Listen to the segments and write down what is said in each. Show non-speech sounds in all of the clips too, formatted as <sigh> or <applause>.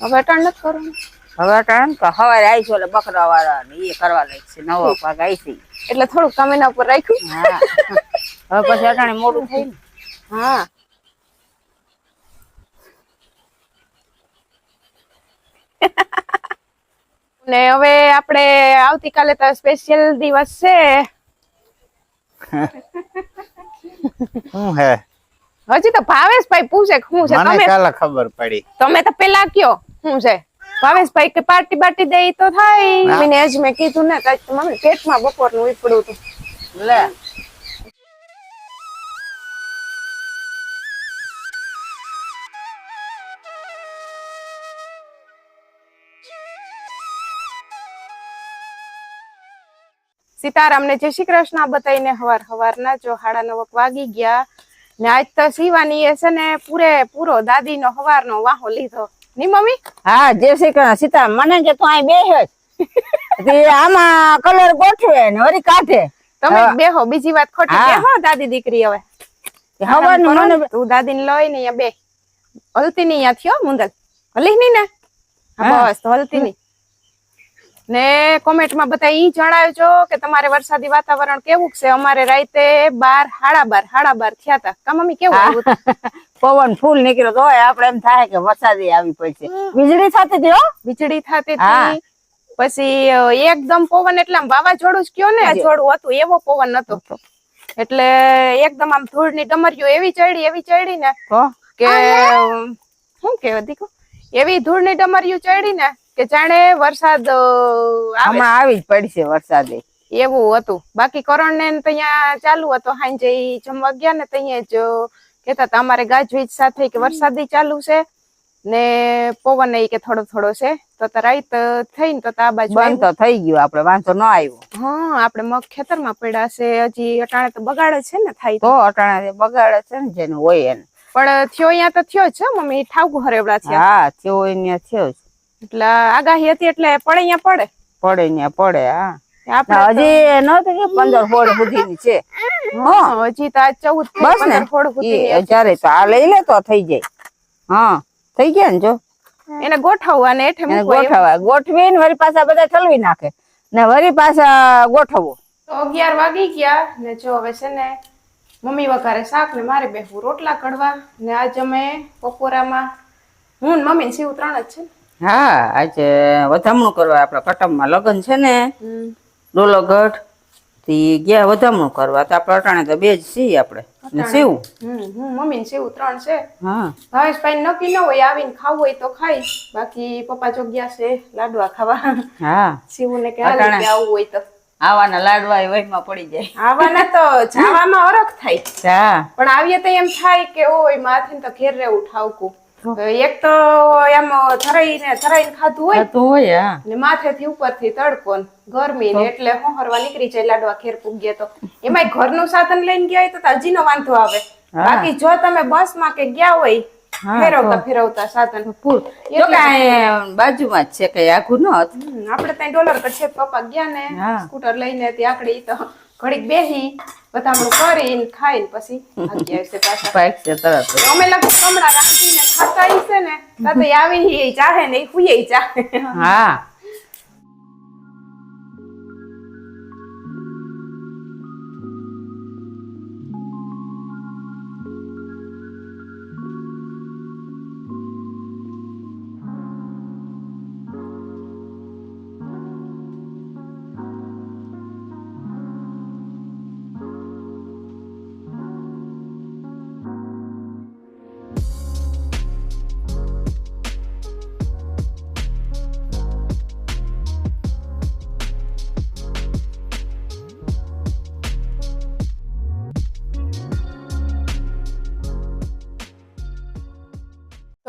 હવે અટાણ નથી કરવાનું. હવે ટાણ તો હવારે આવીશું એટલે બકરા વાળા ને એ કરવા લાગશે નવો પાક આવીશી. એટલે થોડુંક કામ એના ઉપર રાખ્યું. હા. હવે પછી અટાણે મોડું થઈ ને. હા. ને હવે આપણે આવતીકાલે તો સ્પેશિયલ દિવસ છે. શું હે? હજી તો ભાવેશભાઈ પૂછે શું છે મને તમે? કાલે ખબર પડી. તમે તો પેલા કયો? શું છે? ભાવેશભાઈ કે પાર્ટી બાર્ટી દે તો થાય. મને એજ મેં કીધું ને તો મમ્મી પેટમાં બપોરનું ઉપડું હતું. લે. સીતારામને જય શ્રી કૃષ્ણ બતાવીને હવાર હવારના જો હાડા નવક વાગી ગયા. ને આજ તો શિવાની એ છે ને પૂરે પૂરો દાદીનો હવારનો વાહો લીધો. ની મમ્મી? હા જય શ્રી કૃષ્ણ. સીતા મને કે તું અહીં બેસે તે આમાં કલર ગોઠવે ને વરી કાઢે. તમે બેહો બીજી વાત ખોટી. હા. બેહો દાદી દીકરી હવે. હવે હવાનું મને ને. તું દાદીને લઈ ને અહીંયા બે હલતી નહીં અહીંયા થયો મુંદલ? હલી નહીં ને. બસ તો હલતી નહીં. ને કોમેન્ટમાં બધા ઈ જણાવજો કે તમારે વરસાદી વાતાવરણ કેવું છે? અમારે રાતે બાર હાડા બાર હાડા બાર થયા હતા કા મમ્મી કેવું <laughs> પવન ફૂલ નીકળ્યો તો આપણે એમ થાય કે વરસાદી આવી પડશે વીજળી થતી હતી વીજળી થતી હતી. પછી એકદમ પવન એટલે આમ વાવાઝોડું જ કયો ને. જોડું હતું એવો પવન નતો એટલે એકદમ આમ ધૂળની ડમરીઓ એવી ચડી એવી ચડી ને કે શું કેવા દીકો એવી ધૂળની ડમરીઓ ચડી ને કે જાણે વરસાદ હમણાં આવી જ પડશે વરસાદે. એવું હતું. બાકી કરણ ને ત્યાં ચાલુ હતો. સાંજે જમવા ગયા ને ત્યાં જ કેતા હતા અમારે ગાજવીજ સાથે કે વરસાદી ચાલુ છે ને પવન ઈ કે થોડો થોડો છે. તો તો રાઈત થઈને તો તો આ બાજુ બંધ તો થઈ ગયું. આપડે વાંધો ન આવ્યો. હા આપણે મગ ખેતરમાં પડ્યા છે. હજી અટાણે તો બગાડે છે ને થાય તો. અટાણે બગાડે છે ને જેનું હોય એને. પણ થયો અહીંયા તો થયો છે મમ્મી. ઠાવકું એવડા છે હા થયો અહીંયા થયો જ. એટલે આગાહી હતી એટલે પડે અહીંયા પડે. પડે અહીંયા પડે હા. આપણે તો- હજી નતું કે પંદર સોળ સુધીની છે. હજી તો આજ ચૌદ બસ ને. પંદર સોળ જ્યારે તો આ લઈ લે તો થઈ જાય. હા થઈ ગયા ને જો. એને ગોઠવવા ને હેઠે એને મૂકવા એવું. ગોઠવાય ગોઠવીને વળી પાછા બધા ઠલવી નાખે. ને વળી પાછા ગોઠવવું. તો અગિયાર વાગી ગયા ને જો હવે છે ને મમ્મી વઘારે શાક ને મારે બેહવું રોટલા કડવા ને આજ અમે બપોરામાં હું ને મમ્મી ને શિવ ત્રણ જ છે ને. હા આજે વધામણું કરવા આપણા કટમમાં લગ્ન છે ને ડોલોગઢથી ગયા વધામણું કરવા. તો આપણે અટાણે તો બે જ છીએ આપણે. ને હું મમ્મી ને ત્રણ છે. હા. ભાવેશભાઈ નક્કી ન હોય આવીને ખાવું હોય તો ખાઈ. બાકી પપ્પા જો ગયા છે લાડવા ખાવા. હા. શિવ ને કે આવું હોય તો. આવાના લાડવા વહીમાં પડી જાય. આવાના તો જાવામાં અરખ થાય. પણ આવીએ તો એમ થાય કે ઓય માથે તો ઘેર રહેવું ઠાવકું. એક તો એમ થરાઈને થરાઈને ખાધું હોય તો હોય ને માથેથી ઉપરથી તડકો ગરમી ને એટલે હોહરવા નીકળી જાય લાડવા ખેર પૂગ્યા તો. એમાંય ઘરનું સાધન લઈને ગયા હોય તો હજી નો વાંધો આવે. બાકી જો તમે બસમાં કે ગયા હોય ફેરવતા ફેરવતા સાધન. જો કે આ બાજુમાં જ છે કઈ આખું ન હતું. આપણે ત્યાં ડોલર પર છે પપ્પા ગયા ને સ્કૂટર લઈને ત્યાં આગળ તો ઘડીક બેહી બધામણું કરીને ખાઈને પછી ભાગી આવશે પાછા. <laughs> પાક તરત અમે લગભગ કમળા રાંધીને ખાતા ને તાતે આવી એ ચાહે ને એ હુઈ ચાહે. હા.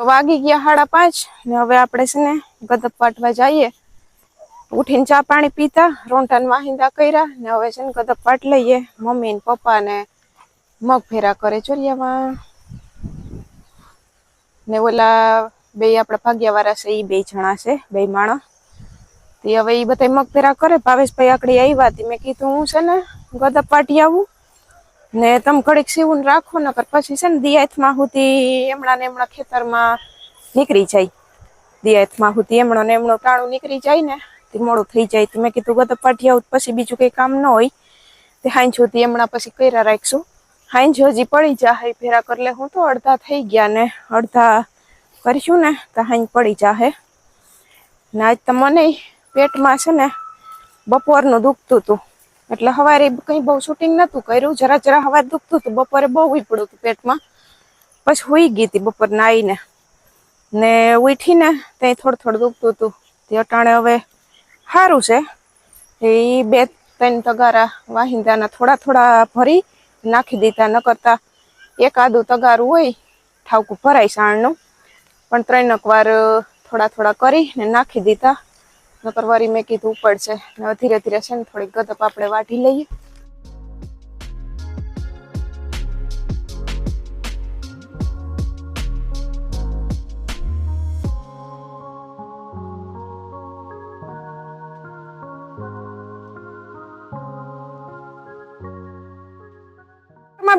તો વાગી ગયા સાડા પાંચ ને હવે આપણે છે ને ગદપ વાટવા જઈએ. ઉઠીને ચા પાણી પીતા રોંઢાને વાહિંદા કર્યા ને હવે છે ને ગદપ વાટ લઈએ. મમ્મી ને પપ્પા ને મગ ફેરા કરે ચોરિયામાં. ને ઓલા બે આપણા ભાગ્યા વાળા છે, ઈ બે જણા છે, બે માણસ તે હવે ઈ બધા મગ ફેરા કરે. ભાવેશભાઈ આકડી આવ્યા હતી. મેં કીધું હું છે ને ગદપ વાટી આવું. ને તમે ઘડીક સીવું રાખો ને પછી છે ને દિયાતમાં સુધી એમણા ને એમણા ખેતરમાં નીકળી જાય. દિયાતમાં હું એમણો ને એમણો ટાણું નીકળી જાય ને, તે મોડું થઈ જાય. તો મેં કીધું ગત પાઠી આવું પછી બીજું કંઈ કામ ન હોય. તે હાઈન સુધી એમણા પછી કર્યા રાખશું. હાઈન હજી પડી જાહે ફેરા કરી લે હું તો અડધા થઈ ગયા ને, અડધા કરીશું ને, તો હાઈન પડી જાહે. ને આજ તો મને પેટમાં છે ને બપોરનું દુખતું હતું. એટલે સવારે કંઈ બહુ શૂટિંગ નતું કર્યું. જરા જરા હવા દુખતું હતું. બપોરે બહુ ઉપડ્યું હતું પેટમાં. પછી હોઈ ગઈ હતી બપોરના આવીને ને ઉઠીને ત્યાં થોડું થોડું દુખતું હતું. તે અટાણે હવે સારું છે. એ બે ત્રણ તગારા વાહિંદાના થોડા થોડા ભરી નાખી દીધા. ન કરતા એકાદું તગારું હોય, ઠાવકું ભરાય સાણનું. પણ ત્રણક વાર થોડા થોડા કરી ને નાખી દીધા. નકર વરી મેં કીધું પડશે છે. હવે ધીરે ધીરે છે ને થોડીક ગદપ આપણે વાઢી લઈએ.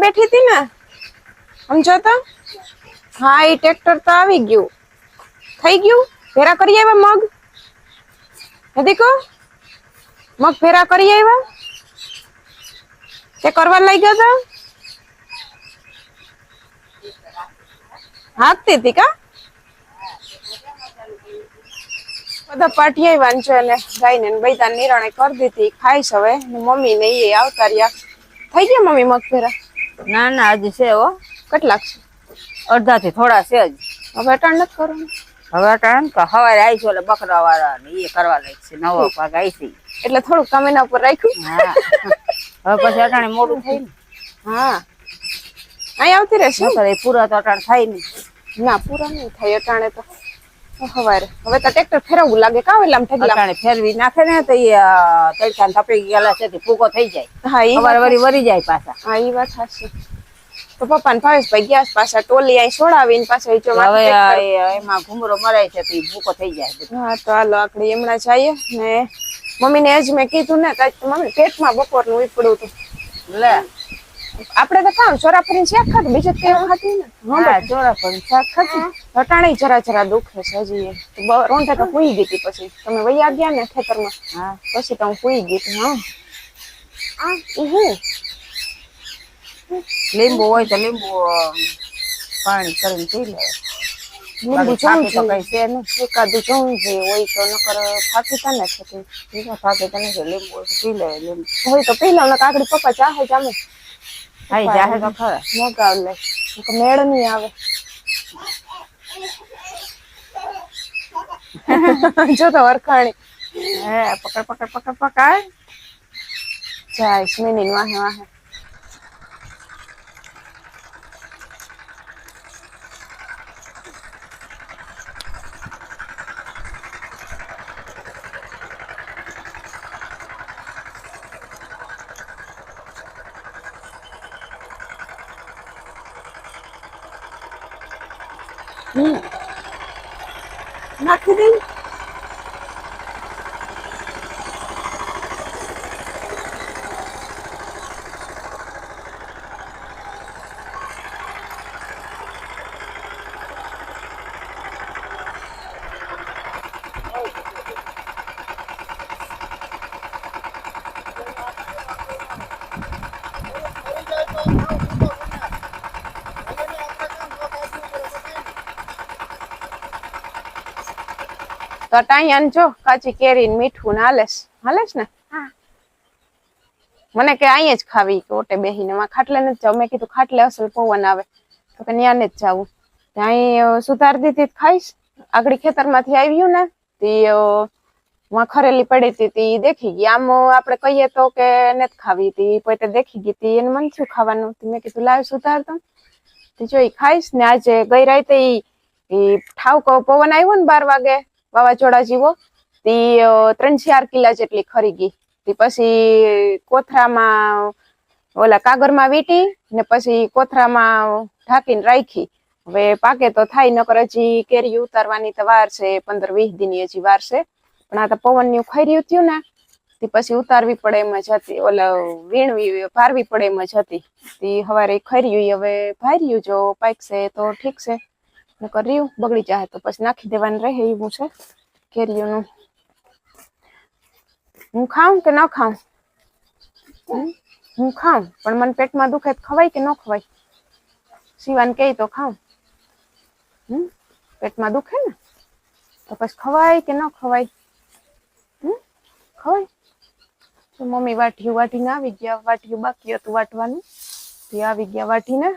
બેઠી હતી ને? સમજો તો? હા, એ ટ્રેક્ટર તો આવી ગયું. થઈ ગયું? ભેરા કરી આવ્યા મગ? નથી કો મગ ફેરા કરી આવ્યા? તે કરવા લઈ ગયા હતા હાકતી હતી કા? બધા પાટિયા વાંચો છે ગાઈને ને બૈતા નિરાણે કરી દીધી. ખાઈશ હવે. મમ્મી ને એ આવતા રહ્યા. થઈ ગયા મમ્મી મગ ભેરા ના ના હજી છે હો. કેટલાક છે? અડધાથી થોડા છે જ હવે અટાણ નથી કરવાનું. હવે તો હવારે આવીશું એટલે બકરા વાળા ને એ કરવા લાગશે નવો પાક આવીશી એટલે થોડુંક તમે એના ઉપર રાખ્યું? હા. હવે પછી અટાણે મોડું થાય ને હા. અહીં આવતી રહેશે એ પૂરા તો અટાણ થાય નહીં. ના પૂરા નહીં થાય અટાણે તો હવારે હવે તો ટ્રેક્ટર ફેરવવું લાગે કા વેલામ ઠેકલા અટાણે ફેરવી નાખે ને તો એ તડકા તપી ગયેલા છે તે પૂકો થઈ જાય. હા એ વરી વરી જાય પાછા. હા એ વાત સાચી. તો પપ્પા ને ભાવેશભાઈ ગયા પાછા ટોલી અહીં છોડાવીને પાછા એમાં ઘુમરો મરાય છે તો ભૂકો થઈ જાય હા તો હાલો આપણે હમણાં જઈએ ને મમ્મીને એ જ મેં કીધું ને કાંઈક મમ્મી પેટમાં બપોરનું ઉપડું હતું. લે. આપણે તો કામ ચોરા છે ખાધું બીજું કેવું હતું ને હા ચોરા પણ શાક ખાધું. રટાણે જરા જરા દુખે છે હજી. રોંઢે તો હુઈ ગઈ પછી. તમે વૈયા ગયા ને ખેતરમાં? હા. પછી તો હું કુઈ ગઈ હતી હા. આ હું? લીંબુ હોય તો લીંબુ પાણી કરીને પી લે. લીંબુ જોવું જોઈએ. છે એકાદું જોવું જોઈએ. હોય તો નકર થાકી તા ને થતી. બીજા થાકે તો નહીં લીંબુ હોય તો પી લે લીંબુ. હોય તો પી લે ને કાકડી પપ્પા ચાહે જામે. હાઈ જાહે તો ખરા. મગાવ લે. મેળ નહીં આવે. <laughs> જો તો વરખાણી હે પકડ પકડ પકડ પકડ. જાય સ્મિની વાહે વાહે. નાખી તો ટાઈયાન જો કાચી કેરી ને મીઠું ને હાલેસ હાલેસ ને? મને કે અહીંયા જ ખાવી કે ઓટે બેહીને. માં ખાટલે નથી જાવ. મેં કીધું ખાટલે અસલ પવન આવે. તો કે ન્યા જ જાવું. ત્યાં સુધાર દીધી ખાઈશ. આગળ ખેતરમાંથી આવ્યું ને તે માં ખરેલી પડી હતી તી દેખી ગઈ. આમ આપણે કહીએ તો કે નથી ખાવી. હતી પોતે દેખી ગઈ. તી એને મન શું ખાવાનું? મેં કીધું લાવ સુધાર તો જો એ ખાઈશ ને આજે ગઈ રાતે એ ઠાવકો પવન આવ્યો ને બાર વાગે. વાવાઝોડા જેવો, તી ત્રણ ચાર કિલા જેટલી ખરી ગઈ. તી પછી કોથરામાં ઓલા કાગળમાં વીટી ને પછી કોથરામાં ઢાંકીને રાખી. હવે પાકે તો થાય, નકર હજી કેરી ઉતારવાની તો વાર છે પંદર વીસ દિનની હજી વાર છે. પણ આ તો પવનની ખૈર્યું થયું ને, તે પછી ઉતારવી પડે એમ જ હતી. ઓલા વીણવી, ભારવી પડે એમ જ હતી. તે હવારે ખર્યું હવે ભાર્યું જો પાકશે તો ઠીક છે. નકર બગડી જાય તો પછી નાખી દેવાનું રહે, એવું છે. કેરીઓનું. હું ખાઉં કે ન ખાઉં? હું ખાઉં, પણ મને પેટમાં દુખે ખવાય કે ન ખવાય? શિવાન કહે તો ખાઉં. હમ? પેટમાં દુખે ને, તો પછી ખવાય કે ન ખવાય? હમ? ખવાય. તો મમ્મી વાટીયું વાટીને આવી ગયા વાટ્યું બાકી હતું વાટવાનું. તે આવી ગયા વાટીને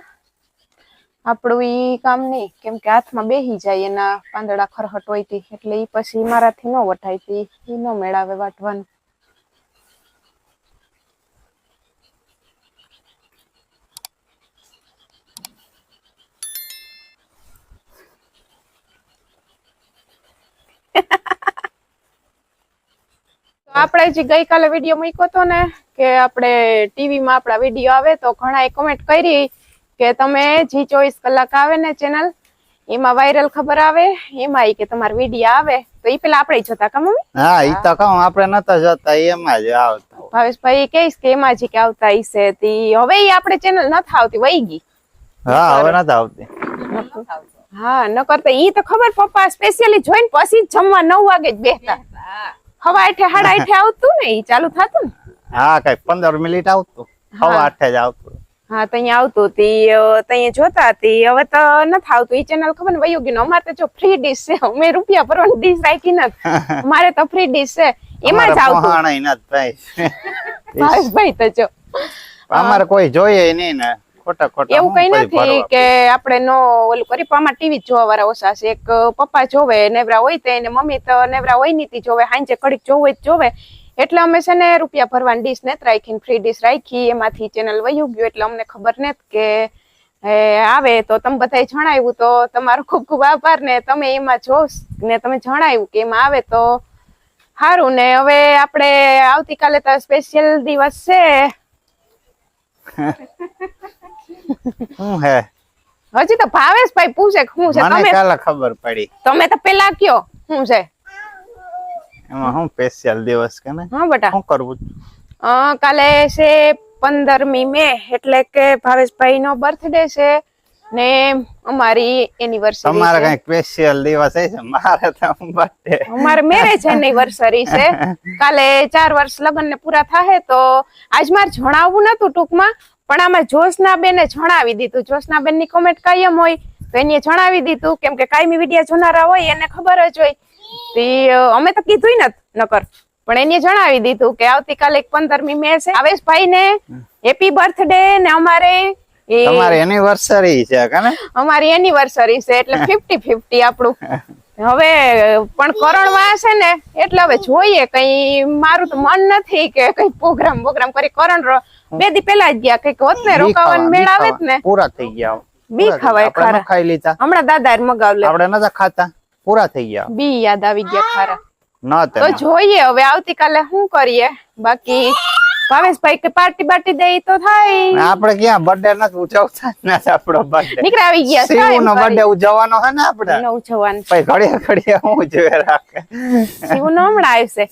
આપણું ઈ કામ નહીં. કેમ કે હાથમાં બેહી જાય એના પાંદડા ખરહટ હોય તી એટલે ઈ પછી મારાથી ન વટાય તી. ઈ ન મેળાવે વાટવાનું. <laughs> આપણે જે ગઈકાલે વીડિયો મૂક્યો હતો ને કે આપણે ટીવી માં આપણા વીડિયો આવે તો ઘણાએ કમેન્ટ કરી કે તમે જી ચોવીસ કલાક આવે ને ચેનલ એમાં વાયરલ ખબર આવે? એમાં ઈ કે તમારા વીડિયો આવે. તો એ પેલા આપણે જોતા કા મમ્મી? હા એ તો કહું આપણે નતા જતા એમાં જ આવતા. ભાવેશભાઈ કહીશ કે એમાં જ કે આવતા હશે તી. હવે એ આપણે ચેનલ નથી આવતી વહી ગઈ. હા હવે નથી આવતી. હા ન કરતા ઈ તો ખબર પપ્પા સ્પેશિયલી જોઈને પછી જ જમવા નવ વાગે જ બેઠા. હવા આઠે સાડા આઠે આવતું ને ઈ? ચાલુ થતું ને? હા કઈ પંદર મિનિટ આવતું. હવા આઠે જ આવતું. હા તો અહીંયા આવતું હતી અ, જોતા હતી હવે તો નથી આવતું ઈ ચેનલ ખબર ને વયું ગયું અમારે તો જો ફ્રી ડીશ છે. અમે રૂપિયા ભરવાની ડીશ રાખી નથી. <laughs> અમારે તો ફ્રી ડીશ છે. એમાં જ આવતું. પહાણા <laughs> ભાઈ. તો જો. અમારે કોઈ જોઈએ નહીં ને. ખોટા ખોટા એવું કઈ નથી કે આપણે નો ઓલું કરી ટીવી જોવા વાળા ઓછા છે. એક પપ્પા જોવે નેવરા હોય તે ને મમ્મી તો નેવરા હોય નીતિ જોવે હાંજે કડીક જોવે જ જોવે. એટલે અમે છે ને રૂપિયા ભરવાની ડીશ ને રાખીને ફ્રી ડીશ રાખી એમાંથી ચેનલ વયું ગયું એટલે અમને ખબર ને કે આવે. તો તમે બધાએ જણાવ્યું તો તમારો ખૂબ ખૂબ આભાર ને તમે એમાં જો ને તમે જણાવ્યું કે એમાં આવે તો સારું ને. હવે આપણે આવતીકાલે તો સ્પેશિયલ દિવસ છે. <laughs> હે હજી તો ભાવેશભાઈ પૂછે શું છે? મને કાલે ખબર પડી. તમે તો પેલા કયો? શું છે? એમાં હું સ્પેશિયલ દિવસ કે ને? હા બેટા. શું કરવું કાલે છે પંદરમી મે એટલે કે ભાવેશભાઈ નો બર્થડે છે ને અમારી એનિવર્સરી તમારે કઈ સ્પેશિયલ દિવસ છે મારે તો બર્થડે અમારે મેરેજ એનિવર્સરી છે. <laughs> કાલે ચાર વર્ષ લગ્ન ને પૂરા થાય તો આજ મારે જણાવવું નતું ટૂંકમાં પણ આમાં જોશના બેને જણાવી દીધું. જોશના બેનની કોમેન્ટ કાયમ હોય તો એને જણાવી દીધું. કેમ કે કાયમી વીડિયો જોનારા હોય એને ખબર જ હોય. તી, અમે તો કીધું નથી નકર. પણ એને જણાવી દીધું કે આવતીકાલે એક પંદરમી મે છે. આવેશભાઈ ને હેપી બર્થડે ને અમારે તમારી એનિવર્સરી છે કે અમારી એનિવર્સરી છે એટલે <laughs> ફિફ્ટી ફિફ્ટી આપણું. <laughs> હવે પણ કરણમાં છે ને એટલે હવે જોઈએ કઈ મારું તો મન નથી કે કઈ પ્રોગ્રામ પ્રોગ્રામ કરી કરણ બે દી પેલા જ ગયા કંઈક હોત ને રોકાવાનું મેળ આવે જ ને. પૂરા થઈ ગયા. બી ખવાય ખરા. ખાઈ લીધા. હમણાં દાદા મગાવ લે. આપણે નતા ખાતા? પૂરા થઈ ગયા. બી યાદ આવી ગયા ખરા. ના તો જોઈએ હવે આવતીકાલે શું કરીએ? બાકી ભાવેશભાઈ કે પાર્ટી બાર્ટી દે તો થાય. આપણે ક્યાં બર્થડે નથી ઉજવતા ના આપણો બર્થડે નીકળા આવી ગયા શિવ નો બર્થડે ઉજવવાનો છે ને આપણે? નો ઉજવવાનો પછી ઘડીએ ઘડીએ હું ઉજવે રાખે. શિવ નો હમણાં આવશે.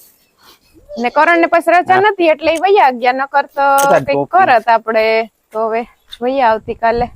ને કરણ ને પછી રજા નથી એટલે વયા ગયા નકર તો કંઈક કરત આપણે. તો હવે જોઈએ આવતીકાલે.